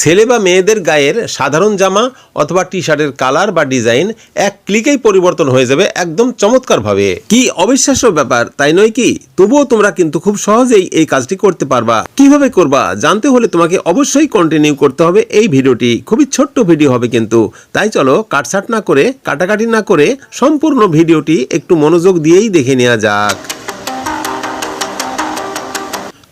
ছেলে বা মেয়েদের গায়ের সাধারণ জামা অথবা টি শার্টের কালার বা ডিজাইন এক ক্লিকেই পরিবর্তন হয়ে যাবে একদম চমৎকারভাবে। কি অবিশ্বাস্য ব্যাপার, তাই নয় কি? তবুও তোমরা কিন্তু খুব সহজেই এই কাজটি করতে পারবা। কীভাবে করবা, জানতে হলে তোমাকে অবশ্যই কন্টিনিউ করতে হবে এই ভিডিওটি। খুবই ছোট্ট ভিডিও হবে কিন্তু। তাই চলো কাটছাট না করে, কাটাকাটি না করে সম্পূর্ণ ভিডিওটি একটু মনোযোগ দিয়েই দেখে নেওয়া যাক।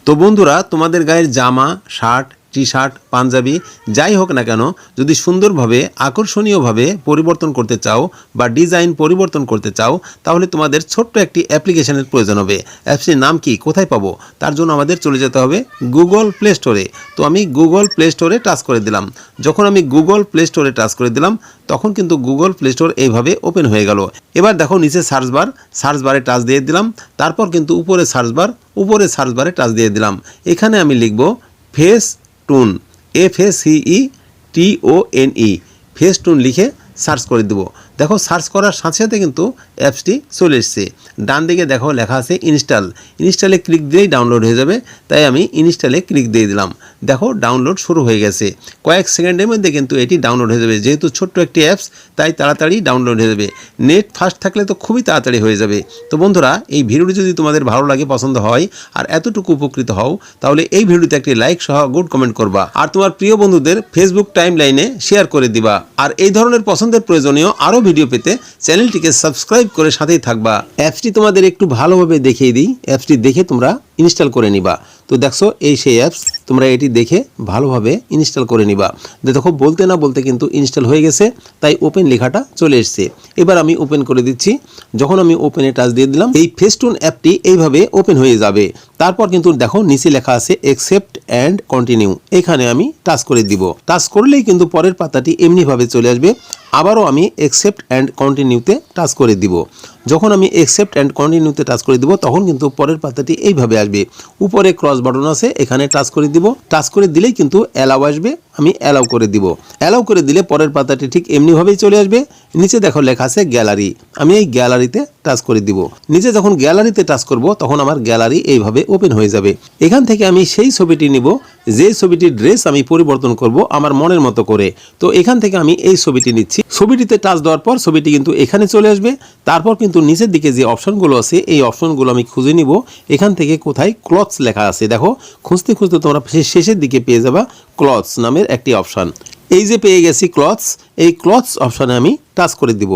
তো বন্ধুরা, তোমাদের গায়ের জামা, শার্ট টি শার্ট পাঞ্জাবি, যাই হোক না কেন, যদি সুন্দরভাবে, আকর্ষণীয়ভাবে পরিবর্তন করতে চাও বা ডিজাইন পরিবর্তন করতে চাও, তাহলে তোমাদের ছোট্ট একটি অ্যাপ্লিকেশনের প্রয়োজন হবে। অ্যাপসটির নাম কি? কোথায় পাবো? তার জন্য আমাদের চলে যেতে হবে গুগল প্লে স্টোরে তো আমি গুগল প্লে স্টোরে টাচ করে দিলাম। যখন আমি গুগল প্লে স্টোরে টাচ করে দিলাম, তখন কিন্তু গুগল প্লে স্টোর এইভাবে ওপেন হয়ে গেল। এবার দেখো নিচে সার্চ বার সার্চ বারে টাচ দিয়ে দিলাম। তারপর কিন্তু উপরে সার্চ বার উপরে সার্চ বারে টাচ দিয়ে দিলাম। এখানে আমি লিখব ফেস টুন F A C E T O N E face toon লিখে সার্চ করে দেবো। দেখো সার্চ করার সাথে সাথে কিন্তু অ্যাপসটি চলে এসছে। ডান দিকে দেখো, লেখা আছে ইনস্টল ইনস্টলে ক্লিক দিলেই ডাউনলোড হয়ে যাবে, তাই আমি ইনস্টলে ক্লিক দিয়ে দিলাম। দেখো ডাউনলোড শুরু হয়ে গেছে। কয়েক সেকেন্ডের মধ্যে কিন্তু এটি ডাউনলোড হয়ে যাবে। যেহেতু ছোট্ট একটি অ্যাপস তাই তাড়াতাড়ি ডাউনলোড হয়ে যাবে। নেট ফাস্ট থাকলে তো খুবই তাড়াতাড়ি হয়ে যাবে। তো বন্ধুরা, এই ভিডিওটি যদি তোমাদের ভালো লাগে, পছন্দ হয়, আর এতটুকু উপকৃত হও, তাহলে এই ভিডিওতে একটি লাইক সহ গুড কমেন্ট করবা। আর তোমার প্রিয় বন্ধুদের ফেসবুক টাইম লাইনে শেয়ার করে দিবা। আর এই ধরনের পছন্দের প্রয়োজনীয় আরও ভিডিও পেতে চ্যানেলটিকে সাবস্ক্রাইব করে সাথেই থাকবা। অ্যাপসটি তোমাদের একটু ভালোভাবে দেখিয়ে দিই। অ্যাপসটি দেখে তোমরা ইনস্টল করে নিবা। তো দেখছ, এই সেই অ্যাপস তোমরা এটি দেখে ভালোভাবে ইনস্টল করে নিবা। দেখো, বলতে না বলতে কিন্তু ইনস্টল হয়ে গেছে, তাই ওপেন লেখাটা চলে এসছে। এবার আমি ওপেন করে দিচ্ছি। যখন আমি ওপেনে টাচ দিয়ে দিলাম, এই ফেস্টুন অ্যাপটি এইভাবে ওপেন হয়ে যাবে। তারপর কিন্তু দেখো, নিচে লেখা আছে একসেপ্ট অ্যান্ড কন্টিনিউ এখানে আমি টাচ করে দিব। টাচ করলেই কিন্তু পরের পাতাটি এমনিভাবে চলে আসবে। আবারও আমি একসেপ্ট অ্যান্ড কন্টিনিউতে টাচ করে দিব। যখন আমি একসেপ্ট অ্যান্ড কন্টিনিউতে টাচ করে দিব, তখন কিন্তু পরের পাতাটি এইভাবে আসবে। উপরে ক্রস বাটন আছে, এখানে টাচ করে দিব। টাচ করে দিলেই কিন্তু অ্যালাও আসবে। আমি অ্যালাউ করে দিব। অ্যালাউ করে দিলে পরের পাতাটি ঠিক এমনিভাবেই চলে আসবে। নিচে দেখো লেখা আছে গ্যালারি আমি এই গ্যালারিতে টাচ করে দিব। নিচে যখন গ্যালারিতে টাচ করব, তখন আমার গ্যালারি এইভাবে ওপেন হয়ে যাবে। এখান থেকে আমি সেই ছবিটি নিব, যে ছবিটির ড্রেস আমি পরিবর্তন করব আমার মনের মতো করে। তো এখান থেকে আমি এই ছবিটি নিচ্ছি। ছবিটিতে টাচ দেওয়ার পর ছবিটি কিন্তু এখানে চলে আসবে। তারপর কিন্তু নিচের দিকে যে অপশনগুলো আছে, এই অপশনগুলো আমি খুঁজে নিব। এখান থেকে কোথায় ক্লথস লেখা আছে, দেখো। খুঁজতে খুঁজতে তোমরা শেষের দিকে পেয়ে যাবা। ক্লথস নামের একটি অপশান এই যে পেয়ে গেছি ক্লথস এই ক্লথস অপশানে আমি টাচ করে দিব।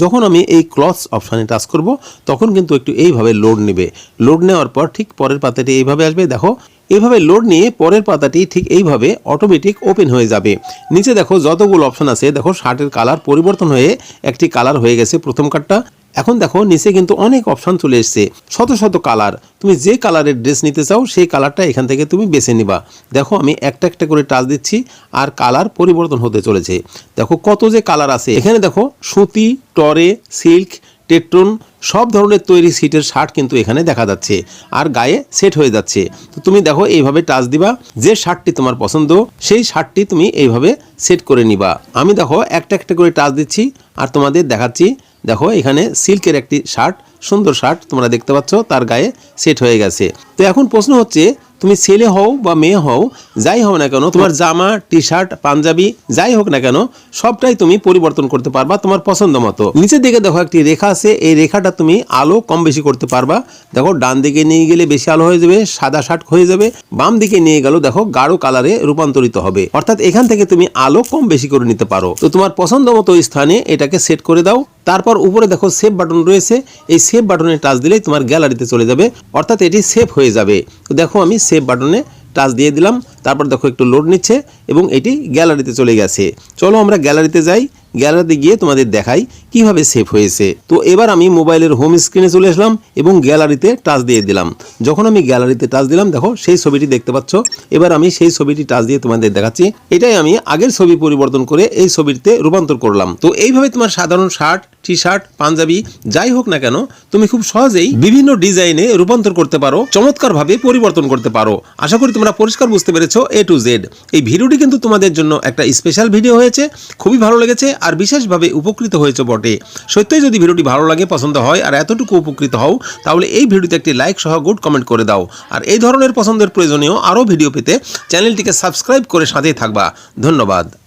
যখন আমি এই ক্লথস অপশানে টাচ করব, তখন কিন্তু একটু এইভাবে লোড নেবে। লোড নেওয়ার পর ঠিক পরের পাতাটি এইভাবে আসবে, দেখো। এইভাবে লোড নিয়ে পরের পাতাটি ঠিক এইভাবে অটোমেটিক ওপেন হয়ে যাবে। নিচে দেখো যতগুলো অপশন আছে, দেখো শার্টের কালার পরিবর্তন হয়ে একটি কালার হয়ে গেছে প্রথম কার্ডটা এখন দেখো নিচে কিন্তু অনেক অপশান চলে এসছে। শত শত কালার তুমি যে কালারের ড্রেস নিতে চাও, সেই কালারটা এখান থেকে তুমি বেছে নিবা। দেখো আমি একটা একটা করে টাচ দিচ্ছি আর কালার পরিবর্তন হতে চলেছে। দেখো কত যে কালার আছে। এখানে দেখো সুতি, টরে সিল্ক টেট্রন সব ধরনের তৈরি সিটের শার্ট কিন্তু এখানে দেখা যাচ্ছে। আর গায়ে সেট হয়ে যাচ্ছে। তো তুমি দেখো, এইভাবে টাচ দিবা, যে শার্টটি তোমার পছন্দ, সেই শার্টটি তুমি এইভাবে সেট করে নিবা। আমি দেখো, একটা একটা করে টাচ দিচ্ছি, আর তোমাদের দেখাচ্ছি। দেখো, এখানে সিল্কের একটি শার্ট, সুন্দর শার্ট তোমরা দেখতে পাচ্ছ, তার গায়ে সেট হয়ে গেছে। তো এখন প্রশ্ন হচ্ছে তুমি ছেলে হও বা মেয়ে হও, যাই হও না কেন, তোমার জামা টি শার্ট পাঞ্জাবি, যাই হোক না কেন, সবটাই তুমি পরিবর্তন করতে পারবা তোমার পছন্দ মতো। নিচের দিকে দেখো একটি রেখা আছে, এই রেখাটা তুমি আলো কম বেশি করতে পারবা। দেখো, ডান দিকে নিয়ে গেলে বেশি আলো হয়ে যাবে, সাদা শার্ট হয়ে যাবে, বাম দিকে নিয়ে গেল দেখো গাঢ় কালারে রূপান্তরিত হবে। অর্থাৎ এখান থেকে তুমি আলো কম বেশি করে নিতে পারো। তো তোমার পছন্দ মতো স্থানে এটাকে সেট করে দাও। তারপর উপরে দেখো সেভ বাটন রয়েছে, এই সেভ বাটনে টাচ দিলেই তোমার গ্যালারিতে চলে যাবে। অর্থাৎ এটি সেভ হয়ে যাবে। তো দেখো আমি সেভ বাটনে টাচ দিয়ে দিলাম, তারপর দেখো একটু লোড নিচ্ছে এবং এটি গ্যালারিতে চলে গেছে। চলো আমরা গ্যালারিতে যাই। গ্যালারিতে গিয়ে তোমাদের দেখাই কীভাবে সেভ হয়েছে। তো এবার আমি মোবাইলের হোম স্ক্রিনে চলে আসলাম এবং গ্যালারিতে টাচ দিয়ে দিলাম। যখন আমি গ্যালারিতে টাচ দিলাম, দেখো সেই ছবিটি দেখতে পাচ্ছ। এবার আমি সেই ছবিটি টাচ দিয়ে তোমাদের দেখাচ্ছি। এটাই আমি আগের ছবি পরিবর্তন করে এই ছবিতে রূপান্তর করলাম। তো এইভাবে তোমার সাধারণ শার্ট টি শার্ট পাঞ্জাবি, যাই হোক না কেন, তুমি খুব সহজেই বিভিন্ন ডিজাইনে রূপান্তর করতে পারো চমৎকার ভাবে পরিবর্তন করতে পারো। আশা করি তোমরা পরিষ্কার বুঝতে পেরেছ এ টু জেড এই ভিডিওটি কিন্তু তোমাদের জন্য একটা স্পেশাল ভিডিও হয়েছে। খুবই ভালো লেগেছে। আর বিশেষভাবে উপকৃত হয়েছে বটে। সত্যিই যদি ভিডিওটি ভালো লাগে, পছন্দ হয়, আর এতটুকু উপকৃত হও, তাহলে এই ভিডিওতে একটি লাইক সহ গুড কমেন্ট করে দাও। আর এই ধরনের পছন্দের প্রয়োজনীয় আরও ভিডিও পেতে চ্যানেলটিকে সাবস্ক্রাইব করে সাথেই থাকবা। ধন্যবাদ।